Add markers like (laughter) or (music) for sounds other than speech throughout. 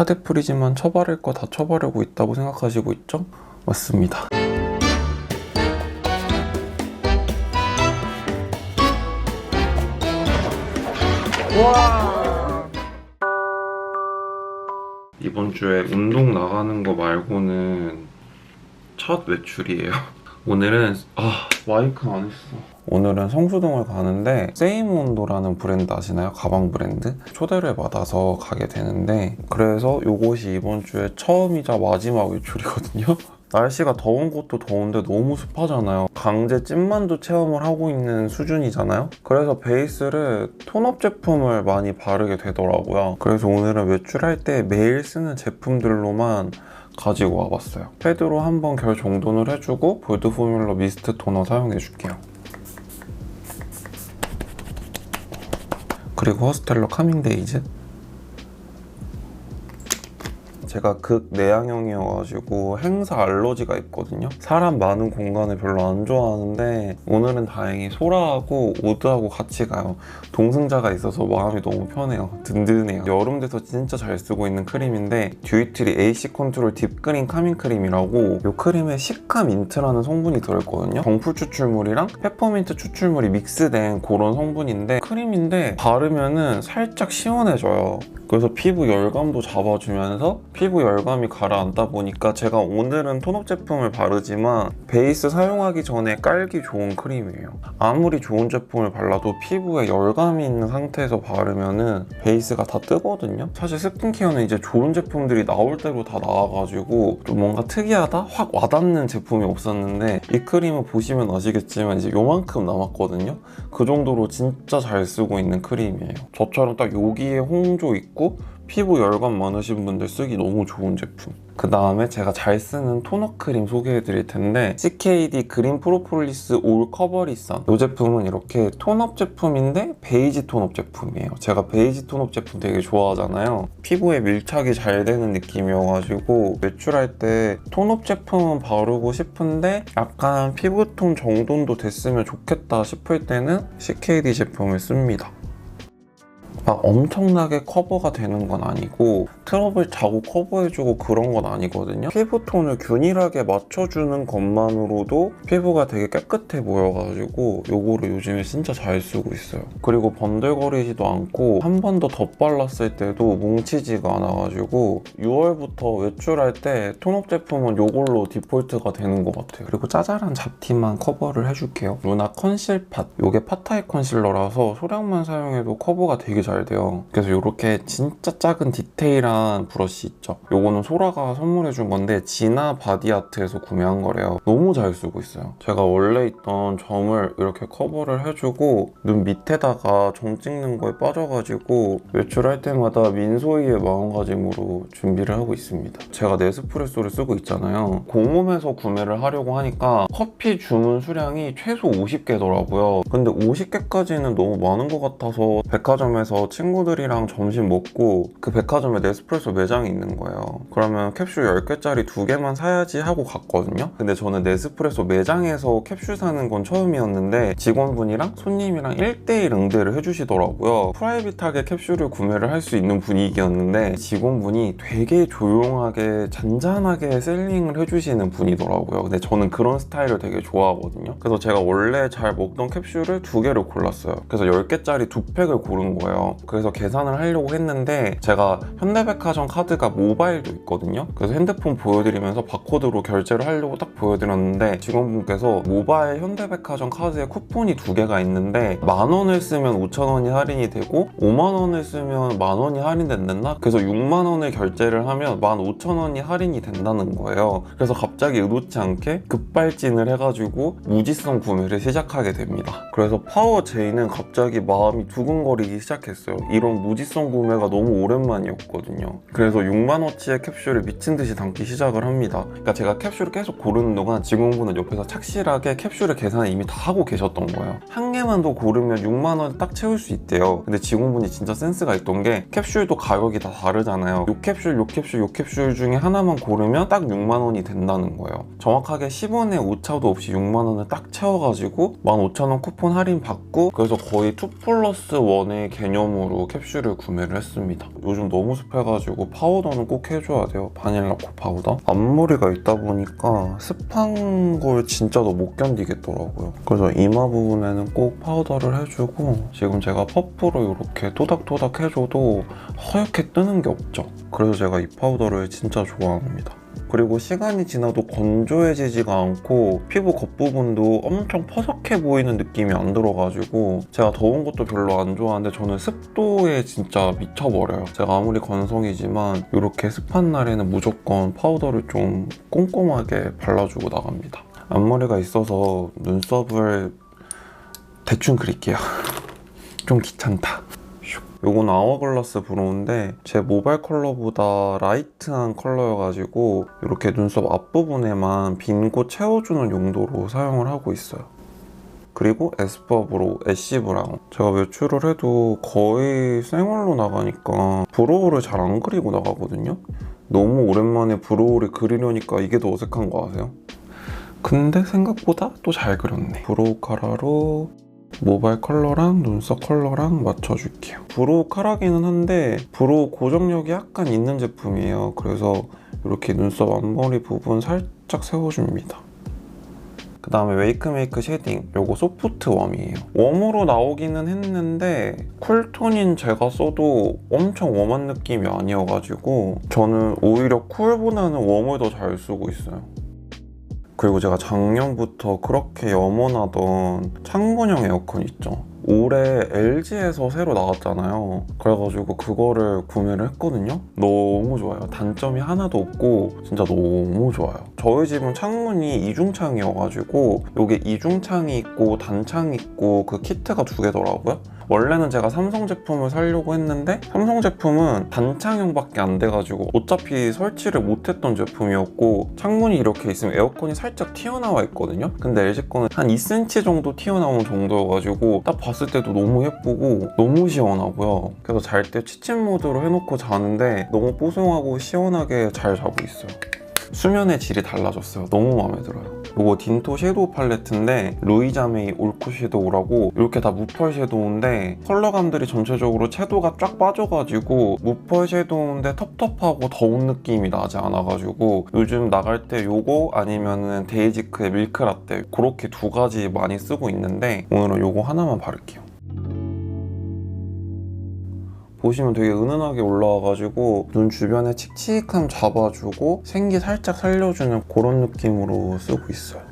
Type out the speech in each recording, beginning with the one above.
하드풀이지만 쳐바를 거다 쳐바르고 있다고 생각하시고 있죠? 맞습니다. 이번 주에 운동 나가는 거 말고는 첫 외출이에요. (laughs) 오늘은 아 마이크 안 했어. 오늘은 성수동을 가는데 세이몬도라는 브랜드 아시나요? 가방 브랜드 초대를 받아서 가게 되는데 그래서 요것이 이번 주에 처음이자 마지막 외출이거든요. (laughs) 날씨가 더운 곳도 더운데 너무 습하잖아요. 강제 찐만두 체험을 하고 있는 수준이잖아요. 그래서 베이스를 톤업 제품을 많이 바르게 되더라고요. 그래서 오늘은 외출할 때 매일 쓰는 제품들로만 가지고 와봤어요. 패드로 한번 결 정돈을 해주고 볼드 포뮬러 미스트 토너 사용해줄게요. 그리고 허스텔러 카밍데이즈 제가 극 내향형이어가지고 행사 알러지가 있거든요. 사람 많은 공간을 별로 안 좋아하는데 오늘은 다행히 소라하고 오드하고 같이 가요. 동승자가 있어서 마음이 너무 편해요. 든든해요. 여름 돼서 진짜 잘 쓰고 있는 크림인데 듀이트리 AC 컨트롤 딥그린 카밍 크림이라고 이 크림에 시카 민트라는 성분이 들어있거든요. 정풀 추출물이랑 페퍼민트 추출물이 믹스된 그런 성분인데 크림인데 바르면은 살짝 시원해져요. 그래서 피부 열감도 잡아주면서 피부 열감이 가라앉다 보니까 제가 오늘은 톤업 제품을 바르지만 베이스 사용하기 전에 깔기 좋은 크림이에요. 아무리 좋은 제품을 발라도 피부에 열감이 있는 상태에서 바르면은 베이스가 다 뜨거든요. 사실 스킨케어는 이제 좋은 제품들이 나올 대로 다 나와가지고 좀 뭔가 특이하다? 확 와닿는 제품이 없었는데 이 크림은 보시면 아시겠지만 이제 요만큼 남았거든요. 그 정도로 진짜 잘 쓰고 있는 크림이에요. 저처럼 딱 여기에 홍조 있고 피부 열감 많으신 분들 쓰기 너무 좋은 제품. 그 다음에 제가 잘 쓰는 토너 크림 소개해 드릴 텐데 CKD 그린 프로폴리스 올 커버리선 이 제품은 이렇게 톤업 제품인데 베이지 톤업 제품이에요. 제가 베이지 톤업 제품 되게 좋아하잖아요. 피부에 밀착이 잘 되는 느낌이어가지고 외출할 때 톤업 제품은 바르고 싶은데 약간 피부톤 정돈도 됐으면 좋겠다 싶을 때는 CKD 제품을 씁니다. 막 엄청나게 커버가 되는 건 아니고 트러블 자고 커버해주고 그런 건 아니거든요. 피부톤을 균일하게 맞춰주는 것만으로도 피부가 되게 깨끗해 보여가지고 요거를 요즘에 진짜 잘 쓰고 있어요. 그리고 번들거리지도 않고 한 번 더 덧발랐을 때도 뭉치지가 않아가지고 6월부터 외출할 때 톤업 제품은 요걸로 디폴트가 되는 것 같아요. 그리고 짜잘한 잡티만 커버를 해줄게요. 루나 컨실 팟. 요게 팟타입 컨실러라서 소량만 사용해도 커버가 되게 잘 돼요. 그래서 이렇게 진짜 작은 디테일한 브러쉬 있죠. 요거는 소라가 선물해준 건데 진아 바디아트에서 구매한 거래요. 너무 잘 쓰고 있어요. 제가 원래 있던 점을 이렇게 커버를 해주고 눈 밑에다가 점 찍는 거에 빠져가지고 외출할 때마다 민소희의 마음가짐으로 준비를 하고 있습니다. 제가 네스프레소를 쓰고 있잖아요. 공홈에서 구매를 하려고 하니까 커피 주문 수량이 최소 50개더라고요. 근데 50개까지는 너무 많은 것 같아서 백화점에서 친구들이랑 점심 먹고 그 백화점에 네스프레소 매장이 있는 거예요. 그러면 캡슐 10개짜리 2개만 사야지 하고 갔거든요. 근데 저는 네스프레소 매장에서 캡슐 사는 건 처음이었는데 직원분이랑 손님이랑 1대1 응대를 해주시더라고요. 프라이빗하게 캡슐을 구매를 할 수 있는 분위기였는데 직원분이 되게 조용하게 잔잔하게 셀링을 해주시는 분이더라고요. 근데 저는 그런 스타일을 되게 좋아하거든요. 그래서 제가 원래 잘 먹던 캡슐을 두 개를 골랐어요. 그래서 10개짜리 두 팩을 고른 거예요. 그래서 계산을 하려고 했는데 제가 현대백화점 카드가 모바일도 있거든요. 그래서 핸드폰 보여드리면서 바코드로 결제를 하려고 딱 보여드렸는데 직원분께서 모바일 현대백화점 카드에 쿠폰이 두 개가 있는데 만 원을 쓰면 5천 원이 할인이 되고 5만 원을 쓰면 만 원이 할인된다. 그래서 6만 원을 결제를 하면 만 5천 원이 할인이 된다는 거예요. 그래서 갑자기 의도치 않게 급발진을 해가지고 무지성 구매를 시작하게 됩니다. 그래서 파워 제이는 갑자기 마음이 두근거리기 시작했어요. 이런 무지성 구매가 너무 오랜만이었거든요. 그래서 6만원치의 캡슐을 미친 듯이 담기 시작을 합니다. 그러니까 제가 캡슐을 계속 고르는 동안 직원분은 옆에서 착실하게 캡슐의 계산을 이미 다 하고 계셨던 거예요. 한 개만 더 고르면 6만원 딱 채울 수 있대요. 근데 직원분이 진짜 센스가 있던 게 캡슐도 가격이 다 다르잖아요. 요 캡슐, 요 캡슐, 요 캡슐 중에 하나만 고르면 딱 6만원이 된다는 거예요. 정확하게 10원의 오차도 없이 6만원을 딱 채워가지고 15,000원 쿠폰 할인 받고 그래서 거의 2 플러스 1의 개념 기념으로 캡슐을 구매를 했습니다. 요즘 너무 습해가지고 파우더는 꼭 해줘야 돼요. 바닐라 코 파우더. 앞머리가 있다 보니까 습한 걸 진짜 더 못 견디겠더라고요. 그래서 이마 부분에는 꼭 파우더를 해주고 지금 제가 퍼프로 이렇게 토닥토닥 해줘도 허옇게 뜨는 게 없죠. 그래서 제가 이 파우더를 진짜 좋아합니다. 그리고 시간이 지나도 건조해지지가 않고 피부 겉부분도 엄청 퍼석해 보이는 느낌이 안 들어가지고 제가 더운 것도 별로 안 좋아하는데 저는 습도에 진짜 미쳐버려요. 제가 아무리 건성이지만 이렇게 습한 날에는 무조건 파우더를 좀 꼼꼼하게 발라주고 나갑니다. 앞머리가 있어서 눈썹을 대충 그릴게요. (laughs) 좀 귀찮다. 슉. 요건 아워글라스 브로우인데 제 모발 컬러보다 라이트한 컬러여가지고 이렇게 눈썹 앞부분에만 빈 곳 채워주는 용도로 사용을 하고 있어요. 그리고 에스쁘아 브로우, 애쉬 브라운. 제가 외출을 해도 거의 생얼로 나가니까 브로우를 잘 안 그리고 나가거든요. 너무 오랜만에 브로우를 그리려니까 이게 더 어색한 거 아세요? 근데 생각보다 또 잘 그렸네. 브로우 카라로 모발 컬러랑 눈썹 컬러랑 맞춰줄게요. 브로우 카라기는 한데 브로우 고정력이 약간 있는 제품이에요. 그래서 이렇게 눈썹 앞머리 부분 살짝 세워줍니다. 그 다음에 웨이크메이크 쉐딩 요거 소프트 웜이에요 웜으로 나오기는 했는데 쿨톤인 제가 써도 엄청 웜한 느낌이 아니어가지고 저는 오히려 쿨보다는 웜을 더 잘 쓰고 있어요 그리고 제가 작년부터 그렇게 염원하던 창문형 에어컨 있죠. 올해 LG에서 새로 나왔잖아요. 그래가지고 그거를 구매를 했거든요. 너무 좋아요. 단점이 하나도 없고 진짜 너무 좋아요. 저희 집은 창문이 이중창이어가지고 이게 이중창이 있고 단창이 있고 그 키트가 두 개더라고요. 원래는 제가 삼성 제품을 사려고 했는데 삼성 제품은 단창형밖에 안 돼가지고 어차피 설치를 못했던 제품이었고 창문이 이렇게 있으면 에어컨이 살짝 튀어나와 있거든요 근데 LG 거는 한 2cm 정도 튀어나온 정도여가지고 딱 봤을 때도 너무 예쁘고 너무 시원하고요 그래서 잘 때 취침 모드로 해놓고 자는데 너무 뽀송하고 시원하게 잘 자고 있어요 수면의 질이 달라졌어요. 너무 마음에 들어요. 이거 딘토 섀도우 팔레트인데 루이자메이 올코 섀도우라고 이렇게 다 무펄 섀도우인데 컬러감들이 전체적으로 채도가 쫙 빠져가지고 무펄 섀도우인데 텁텁하고 더운 느낌이 나지 않아가지고 요즘 나갈 때 요거 아니면은 데이지크의 밀크라떼 그렇게 두 가지 많이 쓰고 있는데 오늘은 요거 하나만 바를게요. 보시면 되게 은은하게 올라와가지고 눈 주변에 칙칙함 잡아주고 생기 살짝 살려주는 그런 느낌으로 쓰고 있어요.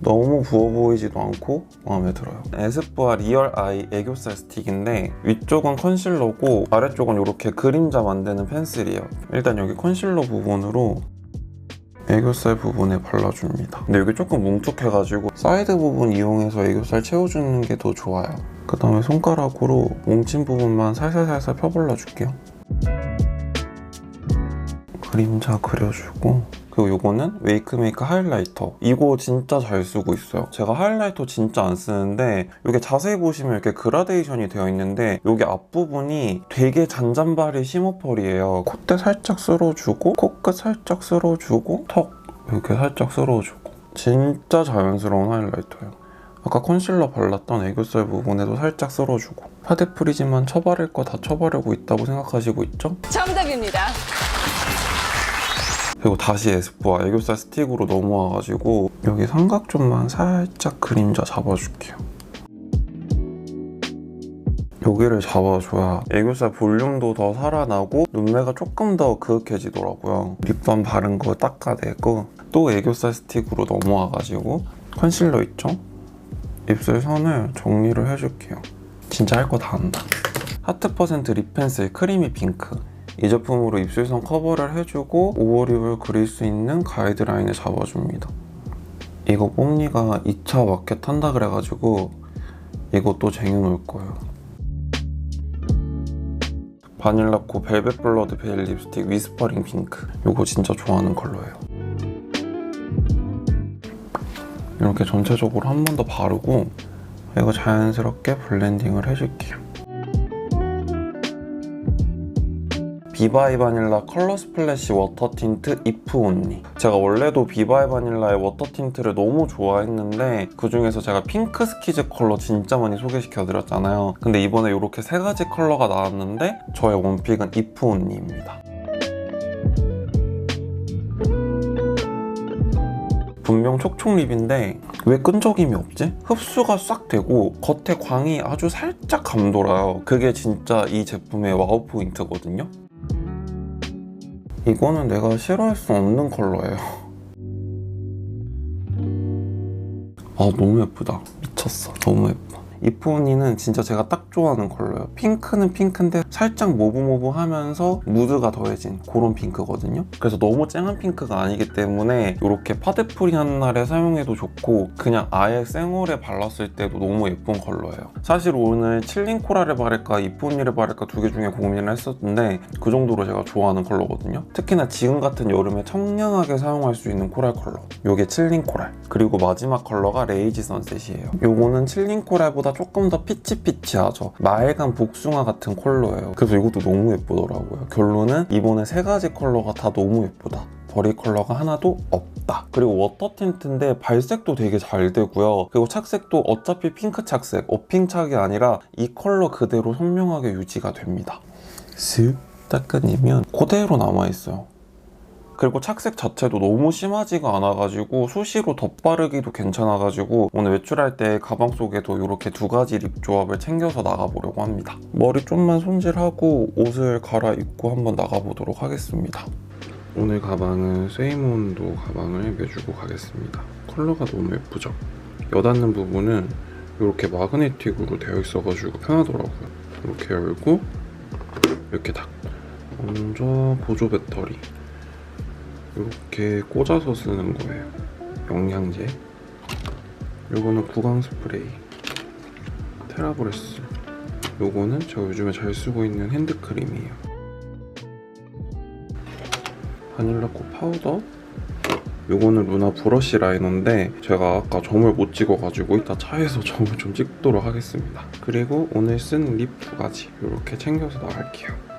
너무 부어 보이지도 않고 마음에 들어요. 에스쁘아 리얼 아이 애교살 스틱인데 위쪽은 컨실러고 아래쪽은 이렇게 그림자 만드는 펜슬이에요. 일단 여기 컨실러 부분으로 애교살 부분에 발라줍니다. 근데 여기 조금 뭉툭해가지고 사이드 부분 이용해서 애교살 채워주는 게 더 좋아요. 그 다음에 손가락으로 뭉친 부분만 살살살살 펴발라줄게요. 그림자 그려주고 그리고 이거는 웨이크메이크 하이라이터. 이거 진짜 잘 쓰고 있어요. 제가 하이라이터 진짜 안 쓰는데 이게 자세히 보시면 이렇게 그라데이션이 되어 있는데 여기 앞부분이 되게 잔잔바리 시머펄이에요. 콧대 살짝 쓸어주고 코끝 살짝 쓸어주고 턱 이렇게 살짝 쓸어주고. 진짜 자연스러운 하이라이터예요. 아까 컨실러 발랐던 애교살 부분에도 살짝 쓸어주고. 파데프리지만 쳐바를 거 다 쳐바르고 있다고 생각하시고 있죠? 정답입니다. 그리고 다시 에스쁘아 애교살 스틱으로 넘어와가지고 여기 삼각존만 살짝 그림자 잡아줄게요. 여기를 잡아줘야 애교살 볼륨도 더 살아나고 눈매가 조금 더 그윽해지더라고요. 립밤 바른 거 닦아내고 또 애교살 스틱으로 넘어와가지고 컨실러 있죠? 입술 선을 정리를 해줄게요. 진짜 할 거 다 한다. 하트 퍼센트 립 펜슬 크리미 핑크 이 제품으로 입술선 커버를 해주고 오버립을 그릴 수 있는 가이드라인을 잡아줍니다. 이거 뽐니가 2차 마켓 한다 그래가지고 이것도 쟁여놓을 거예요. 바닐라코 벨벳 블러드 베일 립스틱 위스퍼링 핑크 이거 진짜 좋아하는 컬러예요. 이렇게 전체적으로 한 번 더 바르고 이거 자연스럽게 블렌딩을 해줄게요. 비바이 바닐라 컬러 스플래시 워터 틴트 이프 온리 제가 원래도 비바이 바닐라의 워터 틴트를 너무 좋아했는데 그 중에서 제가 핑크 스키즈 컬러 진짜 많이 소개시켜드렸잖아요 근데 이번에 이렇게 세 가지 컬러가 나왔는데 저의 원픽은 이프 온리입니다 분명 촉촉 립인데 왜 끈적임이 없지? 흡수가 싹 되고 겉에 광이 아주 살짝 감돌아요. 그게 진짜 이 제품의 와우 포인트거든요. 이거는 내가 싫어할 수 없는 컬러예요. 아 너무 예쁘다. 미쳤어. 너무 예뻐. 이프니는 진짜 제가 딱 좋아하는 컬러예요. 핑크는 핑크인데 살짝 모브모브하면서 무드가 더해진 그런 핑크거든요. 그래서 너무 쨍한 핑크가 아니기 때문에 이렇게 파데프리한 날에 사용해도 좋고 그냥 아예 생얼에 발랐을 때도 너무 예쁜 컬러예요. 사실 오늘 칠링 코라를 바를까 이프니를 바를까 두 개 중에 고민을 했었는데 그 정도로 제가 좋아하는 컬러거든요. 특히나 지금 같은 여름에 청량하게 사용할 수 있는 코랄 컬러. 요게 칠링 코랄. 그리고 마지막 컬러가 레이지 선셋이에요. 요거는 칠링 코랄보다 조금 더 피치피치하죠. 마일간 복숭아 같은 컬러예요. 그래서 이것도 너무 예쁘더라고요. 결론은 이번에 세 가지 컬러가 다 너무 예쁘다. 버리 컬러가 하나도 없다. 그리고 워터 틴트인데 발색도 되게 잘 되고요. 그리고 착색도 어차피 핑크 착색, 어핑 착이 아니라 이 컬러 그대로 선명하게 유지가 됩니다. 슥 닦으면 그대로 남아있어요. 그리고 착색 자체도 너무 심하지가 않아가지고 수시로 덧바르기도 괜찮아가지고 오늘 외출할 때 가방 속에도 이렇게 두 가지 립 조합을 챙겨서 나가보려고 합니다. 머리 좀만 손질하고 옷을 갈아입고 한번 나가보도록 하겠습니다. 오늘 가방은 세이몬도 가방을 매주고 가겠습니다. 컬러가 너무 예쁘죠? 여닫는 부분은 이렇게 마그네틱으로 되어 있어가지고 편하더라고요. 이렇게 열고 이렇게 닫고 먼저 보조 배터리 이렇게 꽂아서 쓰는 거예요. 영양제. 요거는 구강 스프레이. 테라브레스. 요거는 제가 요즘에 잘 쓰고 있는 핸드크림이에요. 바닐라코 파우더. 요거는 루나 브러쉬 라이너인데 제가 아까 점을 못 찍어가지고 이따 차에서 (laughs) 점을 좀 찍도록 하겠습니다. 그리고 오늘 쓴 립 두 가지 이렇게 챙겨서 나갈게요.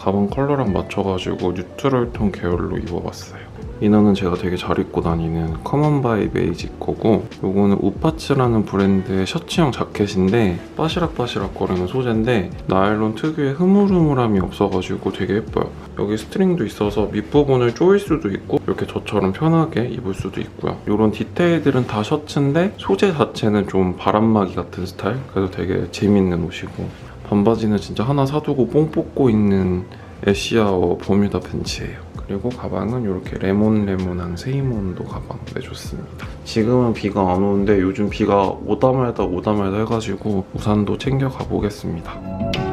가방 컬러랑 맞춰가지고 뉴트럴 톤 계열로 입어봤어요. 이너는 제가 되게 잘 입고 다니는 커먼바이 베이직 거고 요거는 우파츠라는 브랜드의 셔츠형 자켓인데 바시락바시락 거리는 소재인데 나일론 특유의 흐물흐물함이 없어가지고 되게 예뻐요. 여기 스트링도 있어서 밑부분을 조일 수도 있고 이렇게 저처럼 편하게 입을 수도 있고요. 이런 디테일들은 다 셔츠인데 소재 자체는 좀 바람막이 같은 스타일 그래서 되게 재밌는 옷이고 반바지는 진짜 하나 사두고 뽕 뽑고 있는 애쉬아워 버뮤다 팬츠예요. 그리고 가방은 이렇게 레몬레몬한 세이몬도 가방 내줬습니다. 지금은 비가 안 오는데 요즘 비가 오다 말다 오다 말다 해가지고 우산도 챙겨 가보겠습니다.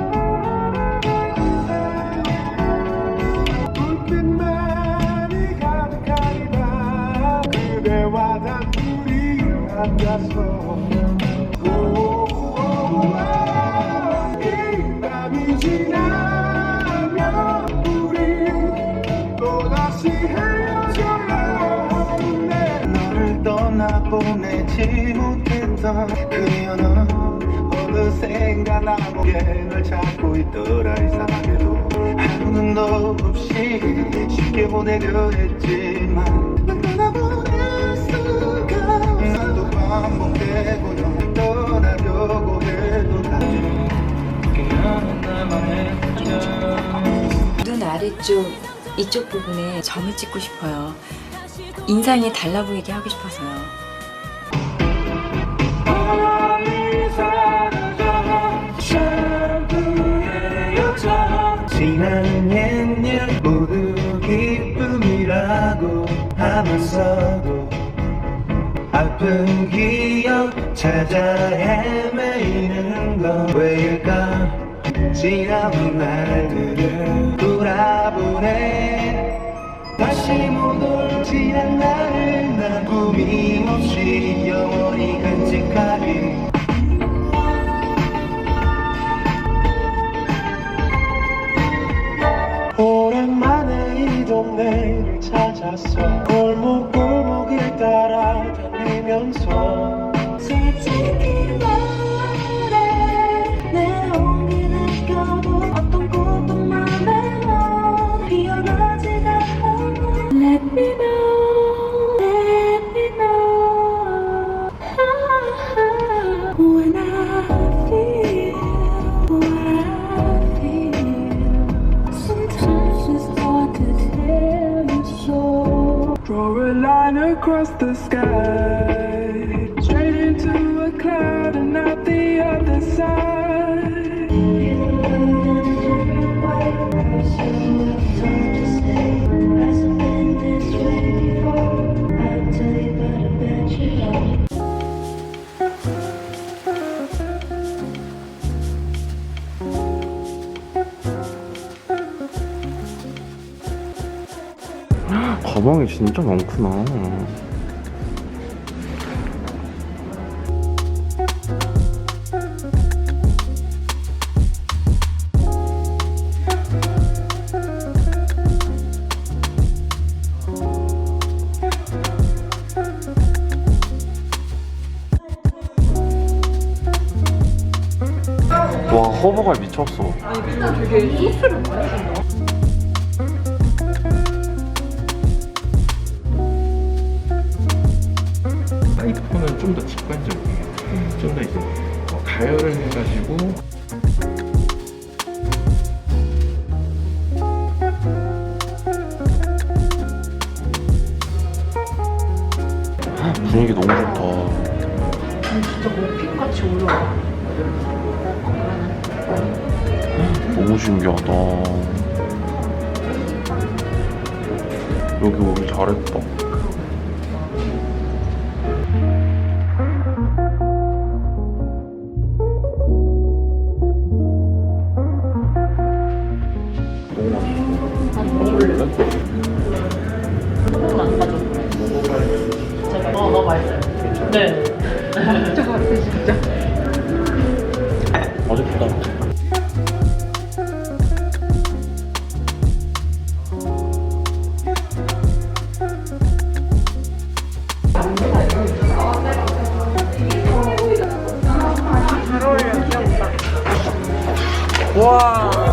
보내지 못했던 그녀는 어느샌가 나보게 널 찾고 있더라 이상하게도 너 없이 쉽게 보내려 했지만 난 떠나보낼 수가 없어 또 반복되고 널 떠나려고 해도 다시 눈 아래쪽 이쪽 부분에 점을 찍고 싶어요. 인상이 달라 보이게 하고 싶어서요. 하면서도 아픈 기억 찾아 헤매이는 건 왜일까? 지나온 날들을 돌아보네. 다시 못 올지 않는 난 꿈이 없이 영원히 간직하리 across the sky. 가방이 진짜 많구나. 좀 더 직관적이게 좀더 이제 뭐 가열을 해가지고 와.